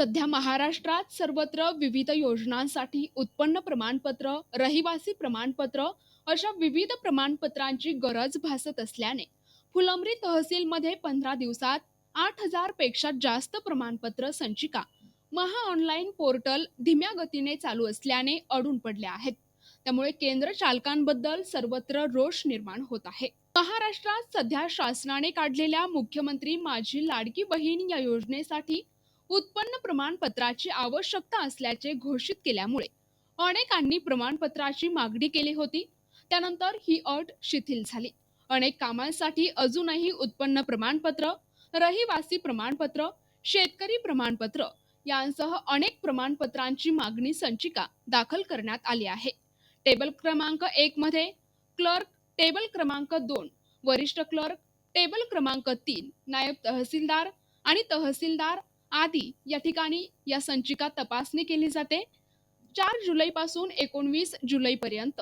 सध्या महाराष्ट्रात सर्वत्र विविध योजनांसाठी उत्पन्न प्रमाणपत्र रहिवासी प्रमाणपत्र अशा विविध प्रमाणपत्रांची गरज भासत असल्याने फुलंब्री तहसीलमध्ये पंधरा दिवसात आठ हजारपेक्षा जास्त प्रमाणपत्र संचिका महा ऑनलाईन पोर्टल धीम्या गतीने चालू असल्याने अडून पडले आहेत. त्यामुळे केंद्र चालकांबद्दल सर्वत्र रोष निर्माण होत आहे. महाराष्ट्रात सध्या शासनाने काढलेल्या मुख्यमंत्री माझी लाडकी बहीण या योजनेसाठी उत्पन्न प्रमाणपत्राची आवश्यकता असल्याचे घोषित केल्यामुळे अनेकांनी प्रमाणपत्राची मागणी केली होती. त्यानंतर ही अट शिथिल झाली. अनेक कामांसाठी अजूनही उत्पन्न प्रमाणपत्र रहिवासी प्रमाणपत्र शेतकरी प्रमाणपत्र यांसह अनेक प्रमाणपत्रांची मागणी संचिका दाखल करण्यात आली आहे. टेबल क्रमांक एक मध्ये क्लर्क टेबल क्रमांक दोन वरिष्ठ क्लर्क टेबल क्रमांक तीन नायब तहसीलदार आणि तहसीलदार आदी या ठिकाणी या संचिका तपासणी केली जाते. चार जुलैपासून एकोणवीस जुलैपर्यंत.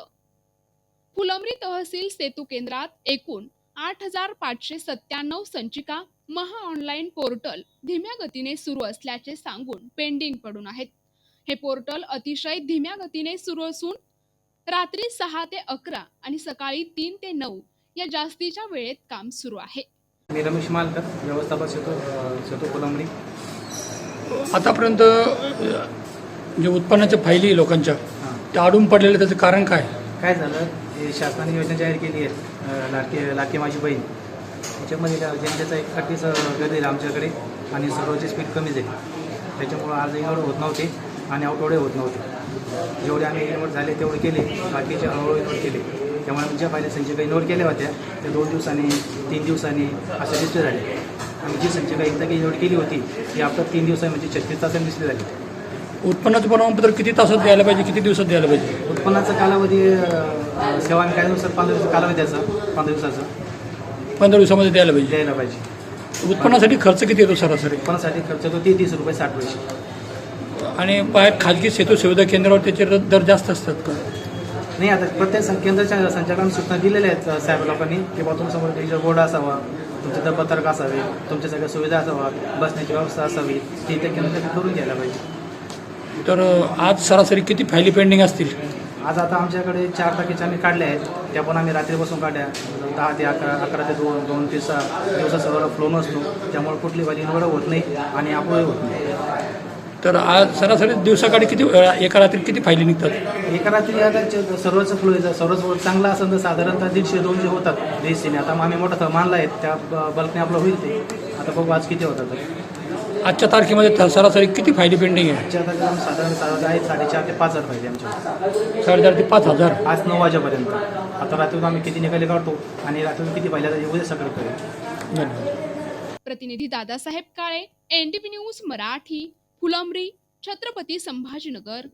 फुलंब्री तहसील सेतू केंद्रात एकूण आठ हजार पाचशे सत्त्याण्णव संचिका महा ऑनलाईन पोर्टल धीम्या गतीने सुरू असल्याचे सांगून पेंडिंग पडून आहेत. हे पोर्टल अतिशय धीम्या गतीने सुरू असून रात्री सहा ते अकरा आणि सकाळी तीन ते नऊ या जास्तीच्या वेळेत काम सुरू आहे. मी रमेश मालकर व्यवस्थापक सेतू सेतू कोलंबरी आतापर्यंत जे उत्पन्नाच्या फायली लोकांच्या त्या अडून पडलेल्या त्याचं कारण काय? काय झालं? हे शासनाने योजना जाहीर केली आहे अं, लाडकी लाडकी माझी बहीण त्याच्यामध्ये त्या जनतेचा एक खड्डीच गर्दी आहे आमच्याकडे आणि सर्वची स्पीड कमीच आहे. त्याच्यामुळं आज इनवर्ड होत नव्हते आणि आउटवर्डे होत नव्हते. जेवढे आम्ही इनवर्ड झाले तेवढे केले. बाकीचे हळूहळू इनवर्ड केले. त्यामुळे आम्ही ज्या पाहिल्या संचिका इनवर्ड केल्या होत्या त्या दोन दिवसांनी तीन दिवसांनी असे डिस्प्ले झाले. आणि जी संचिका एकदा की इनवर्ड केली होती ती आता तीन दिवसांनी म्हणजे छत्तीस तासांनी डिस्प्ले झाली. उत्पन्नाचं प्रमाणपत्र किती तासात द्यायला पाहिजे किती दिवसात द्यायला पाहिजे? उत्पन्नाचा कालावधी अ, सेवा आणि कायद्यानुसार पंधरा दिवस कालावधी द्यायचा पंधरा दिवसाचा. पंधरा दिवसामध्ये द्यायला पाहिजे. द्यायला पाहिजे. उत्पन्नासाठी खर्च किती येतो सरासरी? उत्पन्नासाठी खर्च होतो ती तीस रुपये साठ पैसे. आणि बाहेर खाजगी सेतू सुविधा केंद्रावर त्याचे र- दर जास्त असतात का? नाही आता प्रत्येक सं- केंद्राच्या संचालकांना सूचना दिलेल्या आहेत अ, साहेब लोकांनी की बा तुमच्यासमोर डिजिटल बोर्ड असावा. तुमचे दरपत्रक असावे तुमच्या सगळ्या सुविधा असावा बसण्याची व्यवस्था असावी ती त्या केंद्रासाठी करून घ्यायला पाहिजे. तर आज सरासरी किती फायली पेंडिंग असतील? आज आता आमच्याकडे चार टाकीच्या आम्ही काढल्या आहेत त्या पण आम्ही रात्री बसून काढल्या. दहा ते अकरा अकरा ते दोन दोन ते सहा दिवसा सर्व फ्लो नसतो त्यामुळे कुठली वाली निवड होत नाही आणि अपव्यय होत नाही. तर आज सरासरी दिवसाकाळी किती वेळा एका रात्री किती फायली निघतात? एका रात्री आता सर्वच फ्लो आहे सर्वच चांगला असेल तर साधारणतः दीडशे दोनशे होतात रेसीने आता आम्ही मोठा मानला आहे त्या ब- बल्कने आपलं होईल ते. आता बघू आज किती होतात. आजच्या तारखेमध्ये त- सरासरी किती फायली पेंडिंग आहे? आजच्या जाऊन साधारण साधारण आहेत साडेचार ते पाच हजार पाहिजे आमच्या साडेचार ते पाच हजार? आज नऊ वाजेपर्यंत. आता रात्रीतून आम्ही किती निकाले काढतो आणि रात्रीतून किती आता उद्या सगळं करेल धन्यवाद. प्रतिनिधी Dadasaheb Kale N T news Marathi. Phulambri Chhatrapati Sambhajinagar.